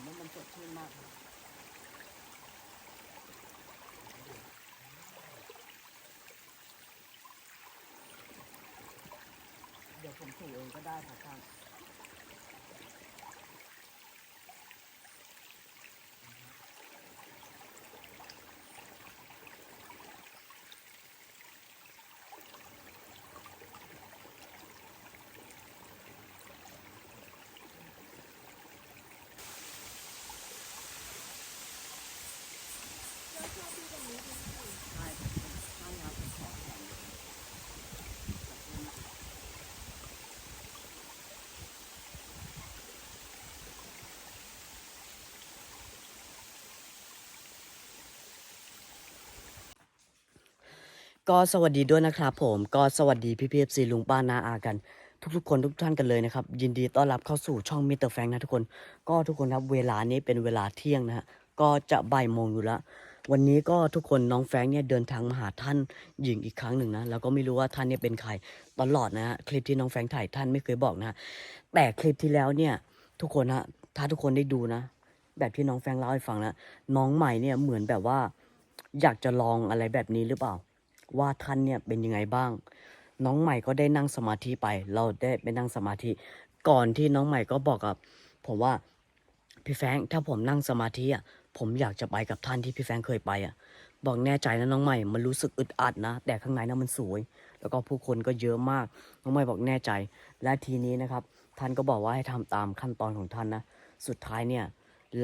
มให้มันสดชื่นมากเดี๋ยวผมถูเองก็ได้ค่ะท่าน แล้วชอบที่ตรงนี้ใช่ไหม ใช่ครับท่านครับขอแขน ก็สวัสดีด้วยนะครับผมก็สวัสดีพี่พีเอฟซีลุงป้านาอากัน ทุกๆคนทุกท่านกันเลยนะครับ ยินดีต้อนรับเข้าสู่ช่องมิเตอร์แฟงนะทุกคน ก็ทุกคนครับเวลานี้เป็นเวลาเที่ยงนะฮะก็จะบ่ายโมงอยู่แล้ววันนี้ก็ทุกคนน้องแฟงเนี่ยเดินทางมาหาท่านหญิงอีกครั้งหนึ่งนะแล้วก็ไม่รู้ว่าท่านเนี่ยเป็นใครตลอดนะฮะคลิปที่น้องแฟงถ่ายท่านไม่เคยบอกนะแต่คลิปที่แล้วเนี่ยทุกคนฮะถ้าทุกคนได้ดูนะ แบบที่น้องแฟงเล่าให้ฟังนะน้องใหม่เนี่ยเหมือนแบบว่า อยากจะลองอะไรแบบนี้หรือเปล่า ว่าท่านเนี่ยเป็นยังไงบ้าง น้องใหม่ก็ได้นั่งสมาธิไป เราได้ไปนั่งสมาธิ ก่อนที่น้องใหม่ก็บอกกับ ผมว่าพี่แฟงถ้าผมนั่งสมาธิอะผมอยากจะไปกับท่านที่พี่แฟงเคยไปอะ บอกแน่ใจนะน้องใหม่ มันรู้สึกอึดอัดนะ แต่ข้างในนั้นมันสวย แล้วก็ผู้คนก็เยอะมาก น้องใหม่บอกแน่ใจ และทีนี้นะครับ ท่านก็บอกว่าให้ทำตามขั้นตอนของท่านนะ สุดท้ายเนี่ย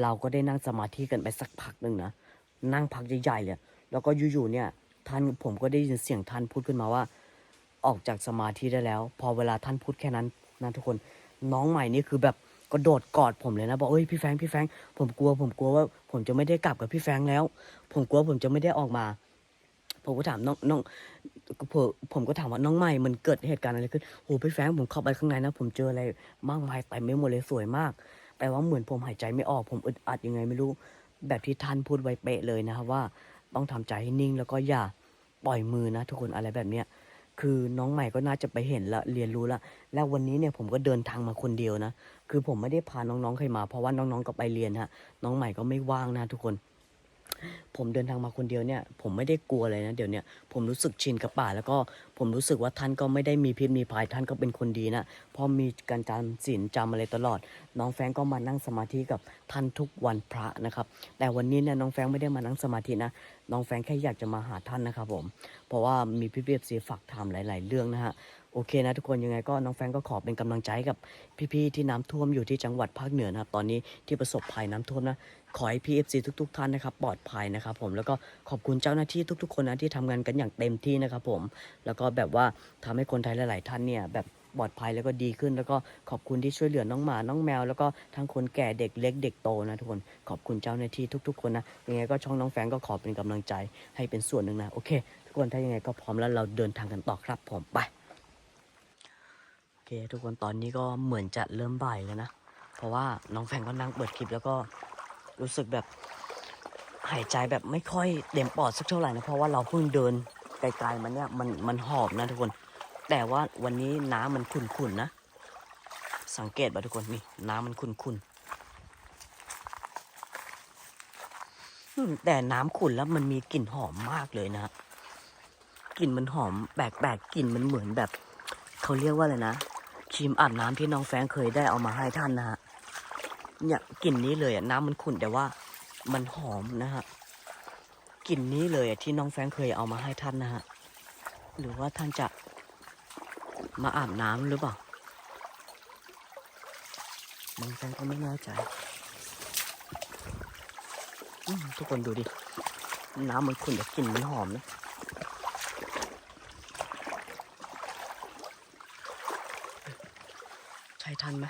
เราก็ได้นั่งสมาธิกันไปสักพักหนึ่งนะ นั่งพักใหญ่ๆเลย แล้วก็อยู่ๆเนี่ย ท่านผมก็ได้ยินเสียงท่านพูดขึ้นมาว่า ออกจากสมาธิได้แล้ว พอเวลาท่านพูดแค่นั้นนะทุกคนน้องใหม่นี่คือแบบกระโดดกอดผมเลยนะบอกเอ้ยพี่แฟงพี่แฟงผมกลัว ผมกลัวว่า ผมจะไม่ได้กลับกับพี่แฟงแล้ว ผมกลัวผมจะไม่ได้ออกมา ผมก็ถามน้องน้องผมผมก็ถามว่าน้องใหม่มันเกิดเหตุการณ์อะไรขึ้นโหพี่แฟงผมเข้าไปข้างในนะผมเจออะไรมากมายเต็มไปหมดเลยสวยมากแต่ว่าเหมือนผมหายใจไม่ออก ผมอึดอัดยังไงไม่รู้ แบบที่ท่านพูดไว้เป๊ะเลยนะครับว่า ต้องทำใจให้นิ่งแล้วก็อย่าปล่อยมือนะ ทุกคนอะไรแบบเนี้ยคือน้องใหม่ก็น่าจะไปเห็นและเรียนรู้ละแล้ววันนี้เนี่ยผมก็เดินทางมาคนเดียวนะ คือผมไม่ได้พาน้องๆใครมาเพราะว่าน้องๆก็ไปเรียนฮะน้องใหม่ก็ไม่ว่างนะทุกคน ผมเดินทางมาคนเดียวเนี่ย ผมไม่ได้กลัวเลยนะ เดี๋ยวเนี้ยผมรู้สึกชินกับป่า แล้วก็ผมรู้สึกว่าท่านก็ไม่ได้มีพิษมีภัยท่านก็เป็นคนดีนะเพราะมีการจำศีลจำอะไรตลอด น้องแฟงก็มานั่งสมาธิกับท่านทุกวันพระนะครับ แต่วันนี้เนี่ยน้องแฟงไม่ได้มานั่งสมาธินะน้องแฟงแค่อยากจะมาหาท่านนะครับผมเพราะว่ามีพี่เบียบซีฝากถามหลาย ๆ เรื่องนะฮะโอเคนะทุกคนยังไงก็น้องแฟงก็ขอเป็นกำลังใจกับพี่ๆที่น้ำท่วมอยู่ที่จังหวัดภาคเหนือนะครับตอนนี้ที่ประสบภัยน้ำท่วมนะ ขอให้พี่เอฟซีทุก ๆ ท่านนะครับปลอดภัยนะครับผมแล้วก็ขอบคุณเจ้าหน้าที่ทุก ๆ คนนะที่ทำงานกันอย่างเต็มที่นะครับผมแล้วก็แบบว่าทำให้คนไทยหลาย ๆ ท่านเนี่ยแบบปลอดภัยแล้วก็ดีขึ้น แล้วก็ขอบคุณที่ช่วยเหลือน้องหมาน้องแมว แล้วก็ทั้งคนแก่เด็กเล็กเด็กโตนะทุกคนขอบคุณเจ้าหน้าที่ทุก ๆ คนนะยังไงก็ช่องน้องแฟงก็ขอเป็นกำลังใจให้เป็นส่วนหนึ่งนะโอเค ทุกคนถ้ายังไงก็พร้อมแล้วเราเดินทางกันต่อครับผมไปโอเค ทุกคนตอนนี้ก็เหมือนจะเริ่มบ่ายแล้วนะเพราะว่าน้องแฟงก์ก็นั่งเปิดคลิปแล้วก็ รู้สึกแบบหายใจแบบไม่ค่อยเต็มปอดสักเท่าไหร่นะเพราะว่าเราเพิ่งเดินไกลๆมันเนี่ยมันมันหอบนะทุกคน แต่ว่าวันนี้น้ำมันขุ่นๆนะ สังเกตป่ทุกคนนี่น้ำมันขุ่นๆแต่น้ำขุ่นแล้วมันมีกลิ่นหอมมากเลยนะกลิ่นมันหอมแปลกๆกลิ่นมันเหมือนแบบเขาเรียกว่าอะไรนะครีมอาบน้ำที่น้องแฟงเคยได้เอามาให้ท่านนะฮะ เนี่ยกลิ่นนี้เลยอะน้ำมันขุ่นแต่ว่ามันหอมนะฮะกลิ่นนี้เลยที่น้องแฟงเคยเอามาให้ท่านนะฮะหรือว่าท่านจะมาอาบน้ำหรือเปล่าน้องแฟงก็ไม่แน่ใจทุกคนดูดิ น้ำมันขุ่นแต่กลิ่นมันหอมนะใช่ท่านไหม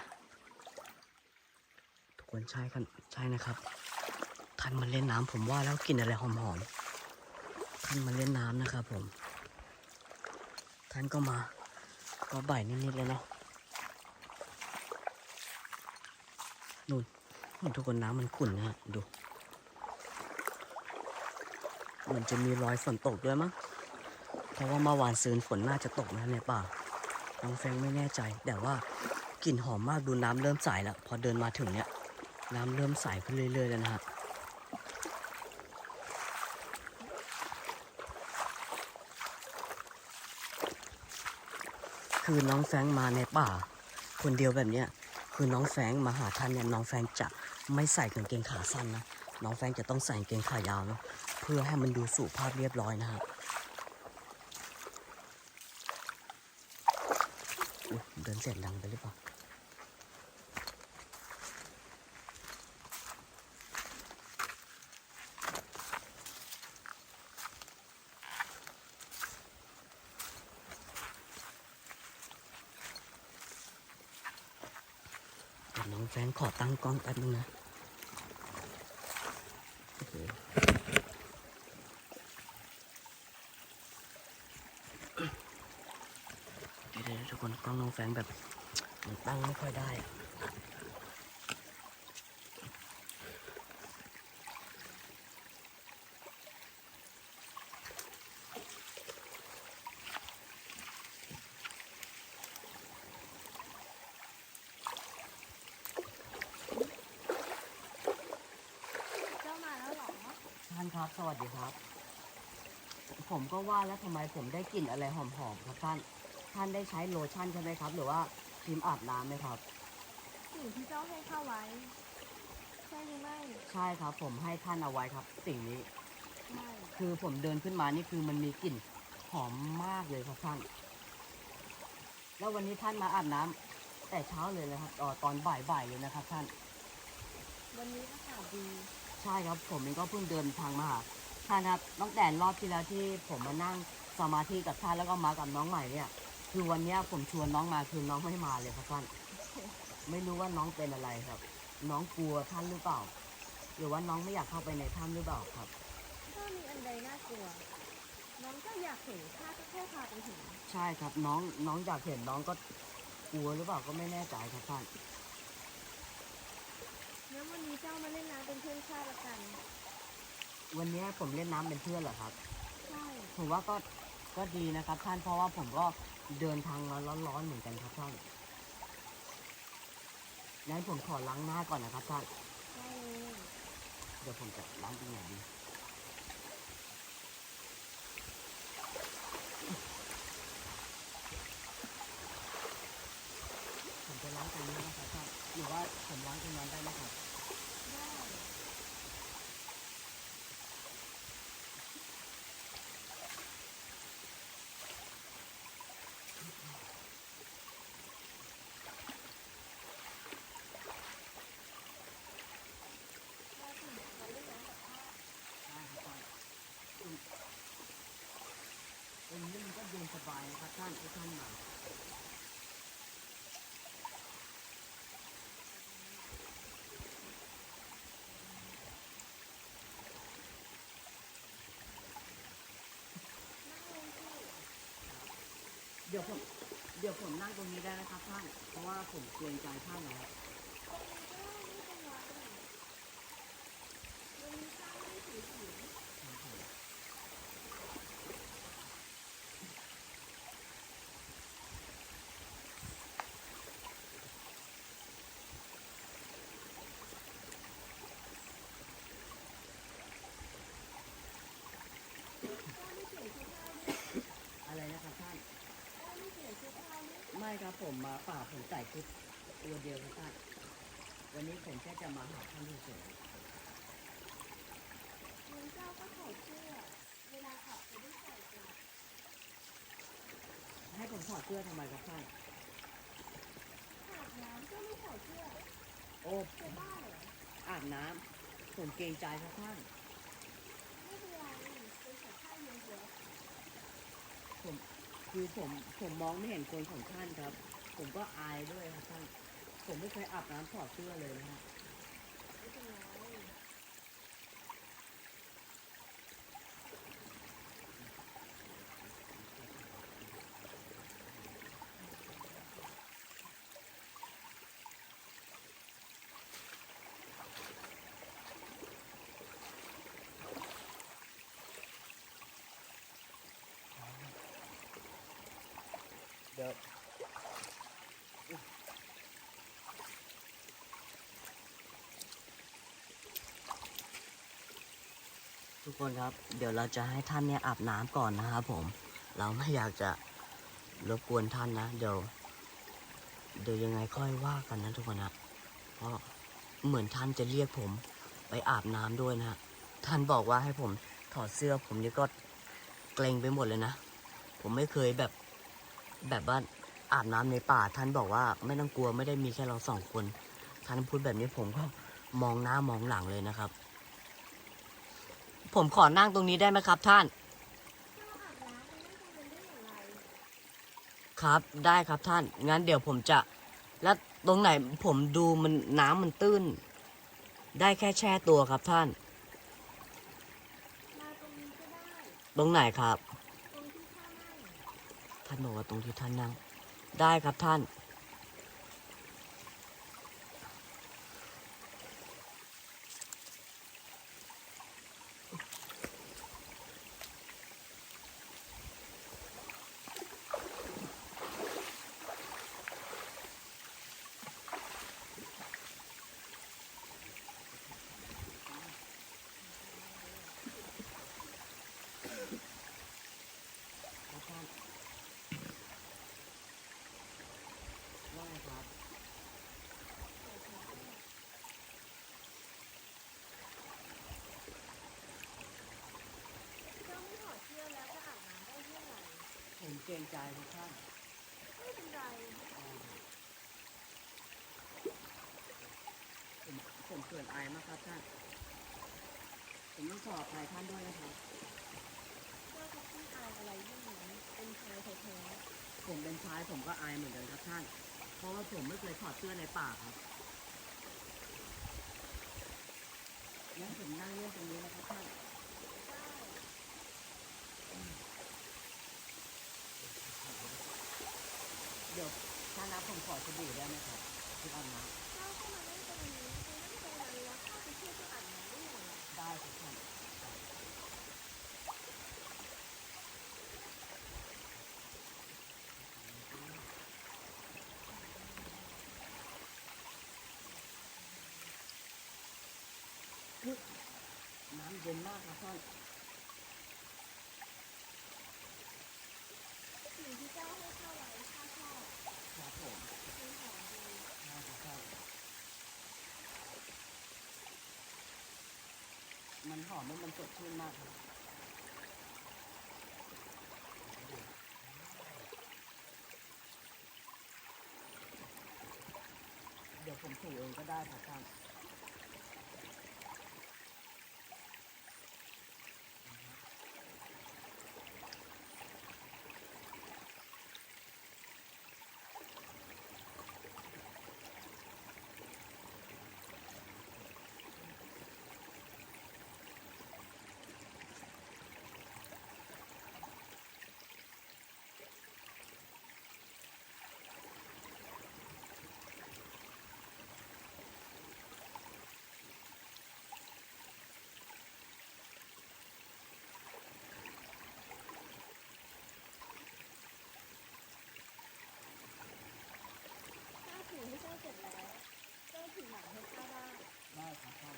ใช่กันใช่นะครับ ท่านมาเล่นน้ำผมว่าแล้วกลิ่นอะไรหอมๆท่านมาเล่นน้ำนะครับผม ท่านก็มาก็บ่ายนิดๆเลยเนาะนู่นนู่นทุกคนน้ำมันขุ่นนะฮะดูเหมันจะมีรอยฝนตกด้วยมั้งเพราะว่าเมื่อวานซืนฝนน่าจะตกนะในป่าน้องแฟงไม่แน่ใจ แต่ว่ากลิ่นหอมมากดูน้ำเริ่มใสแล้วพอเดินมาถึงเนี่ย น้ำเริ่มใสขึ้นเรื่อยๆแล้วนะฮะคือน้องแฟงมาในป่า คนเดียวแบบเนี้ยคือน้องแฟงมาหาท่านเนี่ยน้องแฟงจะไม่ใส่กางเกงขาสั้นนะน้องแฟงจะต้องใส่กางเกงขายาวนะเพื่อให้มันดูสุภาพเรียบร้อยนะฮะเดินเสียงดังไปหรือเปล่า เดี๋ยวน้อง แฟนขอตั้งกล้องแป๊บนึงนะเดี๋ยวเดี๋ยวทุกคนกล้องน้องแฟนแบบมันตั้งไม่ค่อยได้อะ เจ้ามาแล้วเหรอ ท่าน ครับ สวัสดีครับ ผมก็ว่าแล้วทำไมผมได้กลิ่นอะไรหอมๆครับท่าน ท่านได้ใช้โลชั่นใช่ไหมครับ หรือว่าครีมอาบน้ำไหมครับ สิ่งที่เจ้าให้ข้าไว้ ใช่หรือไม่ใช่ครับ ผมให้ท่านเอาไว้ครับ สิ่งนี้ ไม่คือผมเดินขึ้นมานี่คือมันมีกลิ่นหอมมากเลยครับท่าน แล้ววันนี้ท่านมาอาบน้ำแต่เช้าเลยนะครับเอ่อตอนบ่ายๆเลยนะครับ ท่าน วันนี้อากาศดี ใช่ครับผมเองก็เพิ่งเดินทางมาหาท่านครับตั้งแต่รอบที่แล้วที่ผมมานั่งสมาธิกับท่านแล้วก็มากับน้องใหม่เนี่ยคือวันเนี้ยผมชวนน้องมาคือน้องไม่มาเลยครับท่านไม่รู้ว่าน้องเป็นอะไรครับ น้องกลัวท่านหรือเปล่า หรือว่าน้องไม่อยากเข้าไปในถ้ำหรือเปล่าครับ ถ้ามีอันใดน่ากลัว น้องก็อยากเห็นข้าก็แค่พาไปเห็นใช่ครับน้องน้องอยากเห็นน้องก็กลัวหรือเปล่าก็ไม่แน่ใจครับท่าน งั้นวันนี้เจ้ามาเล่นน้ำเป็นเพื่อนข้าละกัน วันนี้ผมเล่นน้ำเป็นเพื่อนเหรอครับ ใช่ ผมว่าก็ก็ดีนะครับ ท่านเพราะว่าผมก็เดินทางมาร้อนๆเหมือนกันครับท่านงั้นผมขอล้างหน้าก่อนนะครับท่านใช่เลยเดี๋ยวผมจะล้างตรงไหนดีผมจะล้างตรงนี้นะครับท่านหรือว่าผมล้างตรงนั้นได้ไหมครับ ได้ เราถึงมาเล่นน้ำกับข้า ได้ครับท่านอืมตรงนี้มันก็เย็นสบายนะครับท่านที่ท่านมา นั่งลงสิ เดี๋ยวผมเดี๋ยวผมนั่งตรงนี้ได้นะครับท่าน เพราะว่าผมเกรงใจท่านนะครับ ตรงนี้ก็ไม่เป็นไรวันนี้ข้าไม่ได้ถือศีล ข้าไม่เสียชุดข้าวด้วย อะไรนะครับท่าน ข้าไม่เสียชุดข้าวด้วย ไม่ ครับผมมาป่าผมใส่ชุดตัวเดียวครับท่านวันนี้ผมแค่จะมาหาท่านเฉยงั้นเจ้าก็ถอดเสื้อเวลาขับจะได้ใส่กลับๆให้ผมถอดเสื้อทำไมครับท่านอาบน้ำก็ไม่ถอดเสื้อโอ้จะบ้าเหรออาบน้ำผมเกรงใจครับท่าน ไม่เป็นไรเป็นขอข้าวเย็นเดียว ผม คือผมผมมองไม่เห็นคนของท่านครับ ผมก็อายด้วยครับท่าน ผมไม่เคยอาบน้ำถอดเสื้อเลยนะฮะ แล้วทุกคนครับ เดี๋ยวเราจะให้ท่านเนี่ยอาบน้ำก่อนนะครับผม เราไม่อยากจะรบกวนท่านนะ เดี๋ยว เดี๋ยวยังไงค่อยว่ากันนะทุกคนนะเพราะเหมือนท่านจะเรียกผม ไปอาบน้ำด้วยนะท่านบอกว่าให้ผมถอดเสื้อผมนี่ก็เกรงไปหมดเลยนะ ผมไม่เคยแบบ แบบว่าอาบน้ำในป่าท่านบอกว่าไม่ต้องกลัวไม่ได้มีแค่เราสองคน ท่านพูดแบบนี้ผมก็มองหน้ามองหลังเลยนะครับ ผมขอนั่งตรงนี้ได้ไหมครับท่านถ้าเราอาบน้ำมันไม่กังวลได้อย่างไรครับได้ครับท่าน งั้นเดี๋ยวผมจะ แล้วตรงไหนผมดูมันน้ำมันตื้น ได้แค่แช่ตัวครับท่านมาตรงนี้ก็ได้ตรงไหนครับตรงที่ข้านั่ง ท่านบอกว่าตรงที่ท่านนั่ง ได้ครับท่าน ครับท่านว่าไงครับ เจ้าไม่ถอดเสื้อแล้วจะอาบน้ำได้เมื่อไหร่ ผมเก รงใจครับท่านไม่เป็นไรผมผมเกิดอายมากครับท่าน ผมต้องขออภัยท่านด้วยนะครับเจ้าจะขี้อายอะไรเรื่องนั้นเป็นชายแท้ผมเป็นชายผมก็อายเหมือนกันครับท่าน เพราะว่าผมไม่เคยถอดเสื้อในป่าครับงั้นผมนั่งเล่นตรงนี้นะครับท่าน ๆได้ เถ้านับผมขอสบู่ได้ไหมครับที่อาบน้เจ้าเข้ามานั่งตรงนี้ไปนั่งตรงนั้นแล้วข้าไปช่วยเจ้าอาบน้ำได้อย่างไรำได้ครับท่านน้ำเย็นมากครับท่าน สิ่งที่เจ้าให้ข้าไว้ข้าชอบ ครับผม มันหอมดี ได้ครับท่านมัน หอมมันสดชื่นมากครับเดี๋ยวผมถูเองก็ได้ค่ะท่าน ข้าถูให้เจ้าเสร็จแล้ว เจ้าถูหลังให้ข้าได้ ได้ครับท่าน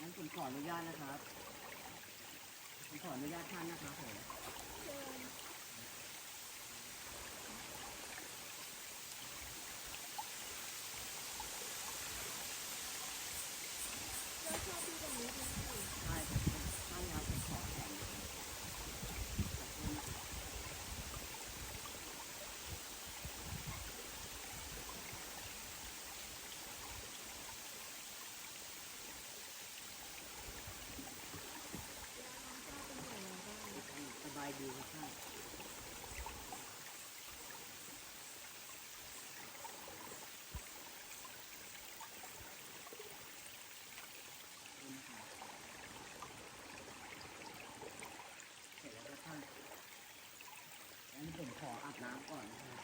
งั้นผม ขออนุญาตนะครับผมขออนุญาตท่านนะครับผม เชิญเจ้าชอบที่ตรงนี้จริง ใช่ครับท่านครับผมขอแข่งขอบคุณนะครับ ๆแล้วน้องเจ้าเป็นอย่างไรบ้าง ท่านสบายดีครับท่านขอบคุณนะครับเสร็จแล้วครับท่านงั้นผมขออาบน้ำก่อนนะครับ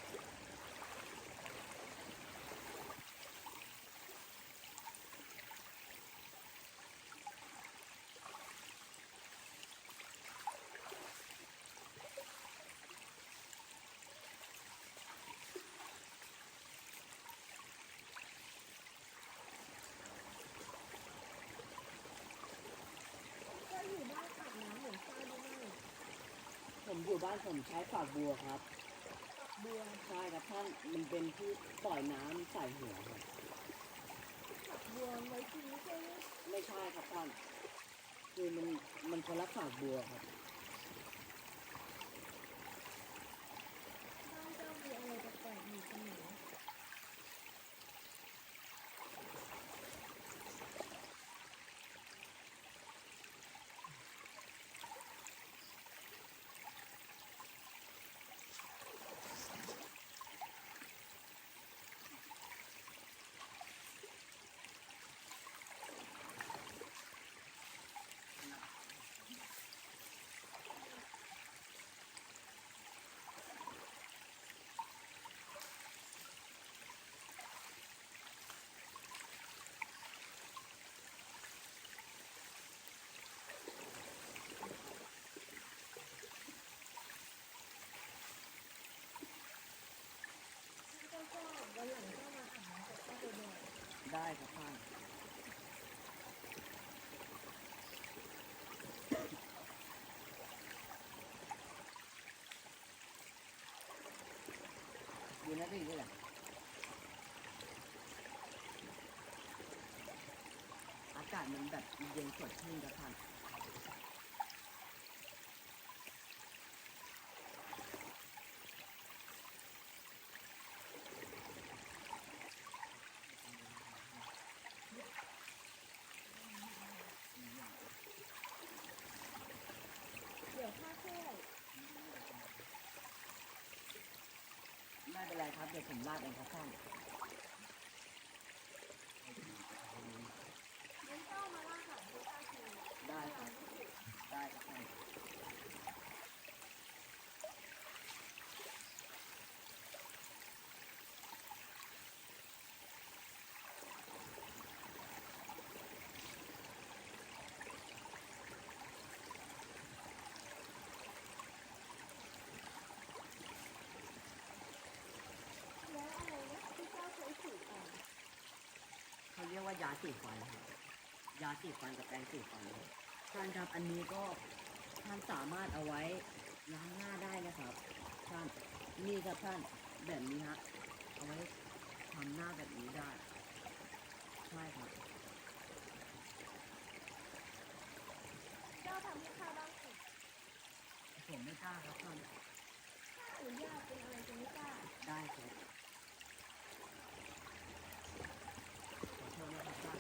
ผม อยู่บ้านผมใช้ฝากบัวครับ บัวใช่ครับท่านมันเป็นที่ปล่อยน้ำใส่หัวครับฝักบัวไว้กินใช่ไหมไม่ใช่ครับท่านคือมันมันคนละฝากบัวครับ บ้านเจ้ามีอะไรแปลกๆอยู่เสมอ เจ้าก็วันหลังก็มาอาบน้ำกับข้าบ่อย ได้ครับท่านอยู่นั่นนี่แหละอากาศมันแบบเย็นสดชื่นครับท่าน ๆเดี๋ยวข้าช่วย ไม่ เป็นไรครับ เดี๋ยวผมลาดเองครับท่าน งั้นเจ้ามาล่าหาให้ข้าที ได้ครับ ได้ครับท่าน แล้วอะไรนะที่เจ้าใช้สูตรอะ เขาเรี ยกว่ายาสีฟันครับยาสีฟันกับแปรงสีฟันครับท่านครับอันนี้ก็ท่านสามารถเอาไว้ล้างหน้าได้นะครับท่านนี่ครับท่านแบบนี้ฮะเอาไว้ทำหน้าแบบนี้ได้ใช่ครับเจ้าทำให้ข้าบ้างสิผมไม่กล้าครับท่านข้าอนุญาตเป็นอะไรจะไม่กล้าได้ครับ ขอโทษนะครับท่าน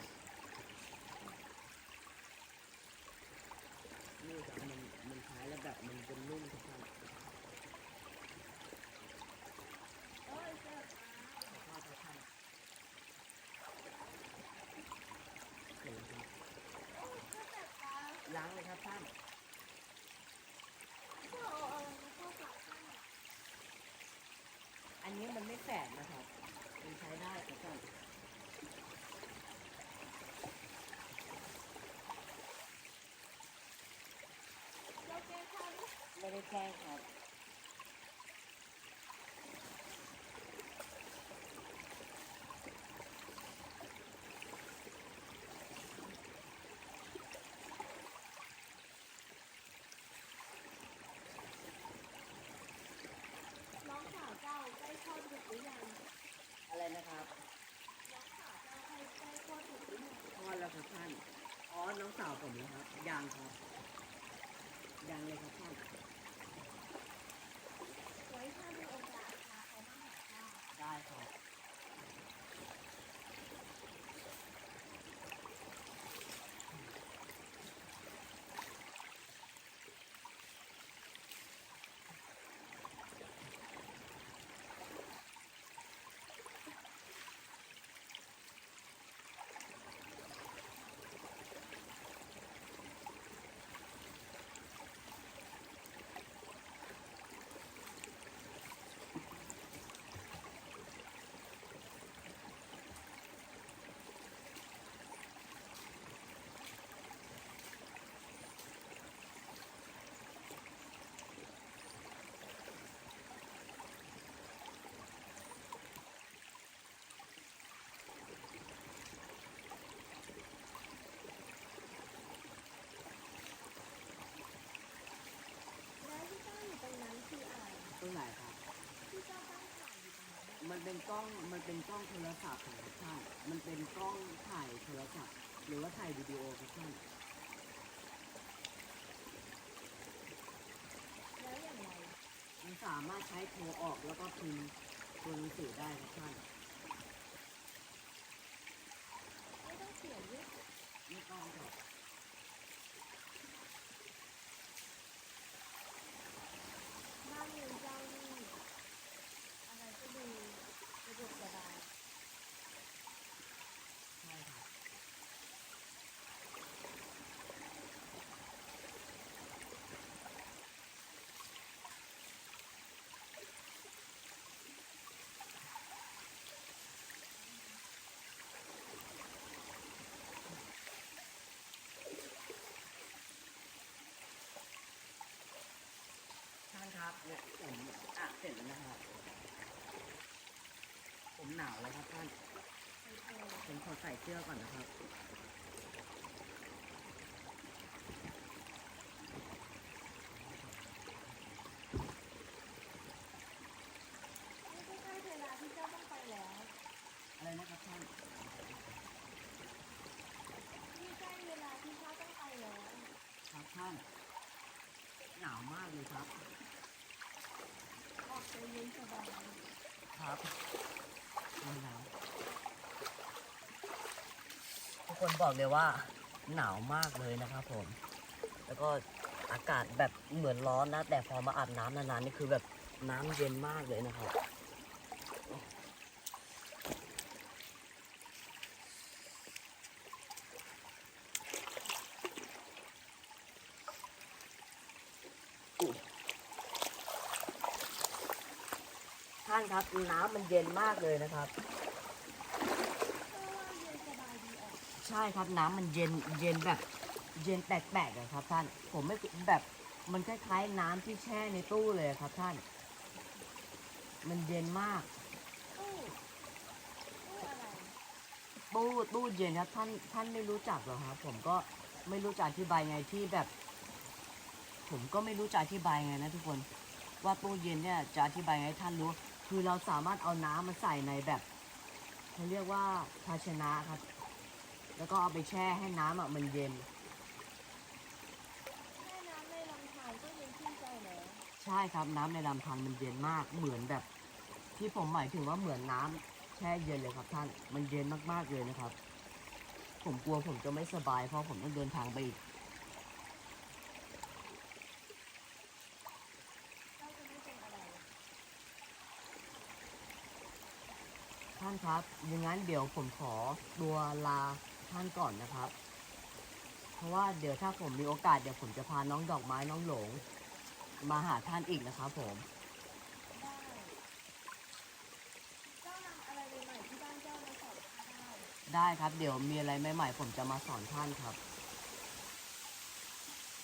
นี่ครับมันมันใช้แล้วแบบมันเป็นนุ่มครับท่าน โอ้ยเจ็บ ขอโทษครับท่านเห็นแล้วครับ โอ้ยข้าเจ็บตา ล้างเลยครับท่านเจ้าเอาอะไรมาเข้าปากข้าอันนี้มันไม่แสบนะครับมันใช้ได้ครับท่านเจ้าแก้ข้าดิไม่ได้แกล้งครับ น้องสาวเจ้าใกล้คลอดบุตรหรือยัง อะไรนะครับ น้องสาวเจ้าใกล้ใกล้คลอดบุตรหรือยัง ทอดแล้วครับท่าน อ๋อ น้องสาวผมนะครับยังครับยังเลยครับท่าน ไว้ถ้ามีโอกาสพาเขามาหาข้า ได้ครับ น มันเป็นกล้องมันเป็นกล้องโทรศัพท์ครับท่านมันเป็นกล้องถ่ายโทรศัพท์ หรือว่าถ่ายวิดีโอครับท่านแล้วอย่างไรมันสามารถใช้โทรออกแล้วก็พิมพ์ตัวหนังสือได้ครับท่าน ไม่ต้องเขียนด้วย ไม่ต้องครับ บ้านเมืองเจ้านี่อะไรก็ดูสะดวกสบาย ใช่ครับ ท่านครับเนี่ยผมอะ เสร็จแล้วนะครับ ผมหนาวแล้วครับท่านผมขอใส่เสื้อก่อนนะครับ นี่ก็ใกล้เวลาที่เจ้าต้องไปแล้ว อะไรนะครับท่าน นี่ใกล้เวลาที่เจ้าต้องไปแล้ว ครับท่าน หนาวมากเลยครับ ออกไปเย็นสบาย ครับหนาวทุกคนบอกเลยว่า หนาวมากเลยนะครับผม แล้วก็อากาศแบบเหมือนร้อนนะ แต่พอมาอาบน้ำนานๆนี่คือแบบน้ำเย็นมากเลยนะครับ ครับ น้ำมันเย็นมากเลยนะครับ ใช่ครับน้ำมันเย็นเย็นแบบ เย็นแปลกๆอะครับ ท่าน ผมไม่แบบมันคล้ายๆน้ำที่แช่ในตู้เลยครับ ท่าน มันเย็นมากตู้ตู้เย็นครับท่านท่านไม่รู้จักหรอครับ ผมก็ไม่รู้จะอธิบายไงที่แบบ ผมก็ไม่รู้จะอธิบายไงนะทุกคนว่าตู้เย็นเนี่ยจะอธิบายไงให้ท่านรู้ คือเราสามารถเอาน้ำมาใส่ในแบบเขาเรียกว่าภาชนะครับ แล้วก็เอาไปแช่ให้น้ำอะมันเย็น แม่น้ำในลำธารก็เย็นชื่นใจแล้วใช่ครับน้ำในลำธารมันเย็นมากเหมือนแบบ ที่ผมหมายถึงว่าเหมือนน้ำแช่เย็นเลยครับท่าน มันเย็นมากๆเลยนะครับ ผมกลัวผมจะไม่สบายเพราะผมต้องเดินทางไปอีก เจ้าจะไม่เป็นอะไร ท่านครับอย่างนั้นเดี๋ยวผมขอตัวลาท่านก่อนนะครับ เพราะว่าเดี๋ยวถ้าผมมีโอกาสเดี๋ยวผมจะพาน้องดอกไม้น้องหลง มาหาท่านอีกนะครับผม ได้เจ้านำอะไรใหม่ๆที่บ้านเจ้ามาสอนข้าได้ ได้ครับเดี๋ยวมีอะไรใหม่ๆผมจะมาสอนท่านครับ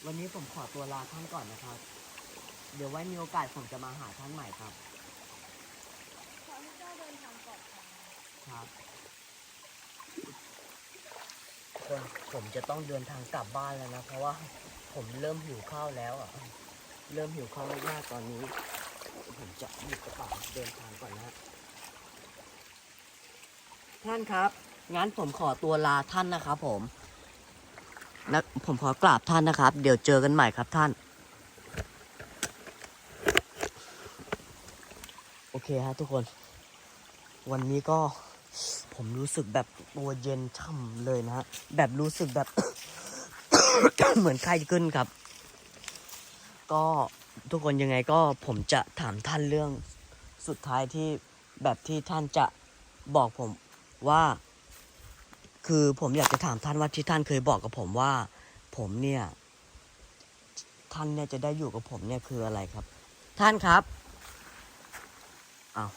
วันนี้ผมขอตัวลาท่านก่อนนะครับ เดี๋ยวไว้มีโอกาสผมจะมาหาท่านใหม่ครับ ขอให้เจ้าเดินทางปลอดภัย ครับคนผมจะต้องเดินทางกลับบ้านแล้วนะ เพราะว่าผมเริ่มหิวข้าวแล้วอะ เริ่มหิวข้าวมากๆตอนนี้ ผมจะหยิบกระเป๋าเดินทางก่อนนะ ท่านครับ งั้นผมขอตัวลาท่านนะครับผมนะผมขอกราบท่านนะครับ เดี๋ยวเจอกันใหม่ครับท่าน โอเคฮะทุกคน วันนี้ก็ ผมรู้สึกแบบตัวเย็นช่ำเลยนะฮะ แบบรู้สึกแบบ เหมือนไข้ขึ้นครับ ก็ทุกคนยังไงก็ผมจะถามท่านเรื่องสุดท้ายที่แบบที่ท่านจะบอกผมว่า คือผมอยากจะถามท่านว่าที่ท่านเคยบอกกับผมว่า ผมเนี่ย ท่านเนี่ยจะได้อยู่กับผมเนี่ยคืออะไรครับ ท่านครับอ้าว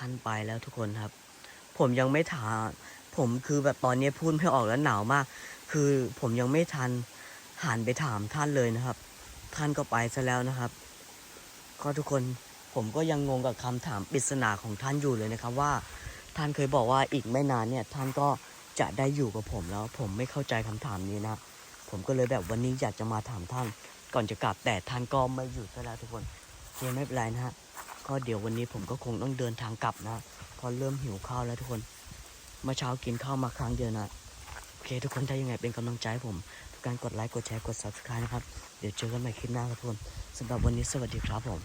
ท่านไปแล้วทุกคนครับ ผมยังไม่ถามผมคือแบบตอนนี้พูดไม่ออกแล้วหนาวมาก คือผมยังไม่ทันหันไปถามท่านเลยนะครับ ท่านก็ไปซะแล้วนะครับ ก็ทุกคนผมก็ยังงงกับคำถามปริศนาของท่านอยู่เลยนะครับว่า ท่านเคยบอกว่าอีกไม่นานเนี่ย ท่านก็จะได้อยู่กับผมแล้ว ผมไม่เข้าใจคำถามนี้นะผมก็เลยแบบวันนี้อยากจะมาถามท่าน ก่อนจะกลับแต่ท่านก็ไม่อยู่ซะแล้วทุกคนโอเคไม่เป็นไรนะฮะ ก็เดี๋ยววันนี้ผมก็คงต้องเดินทางกลับนะเพอเริ่มหิวข้าวแล้วทุกคน เมื่อเช้ากินข้าวมาครั้งเดียวนะโอเค ทุกคนถ้ายังไงเป็นกำลังใจผมทุกการกดไลค์กดแชร์กด subscribe นะครับ เดี๋ยวเจอกันใหม่คลิปหน้าครับทุกคนสำหรับวันนี้สวัสดีครับผม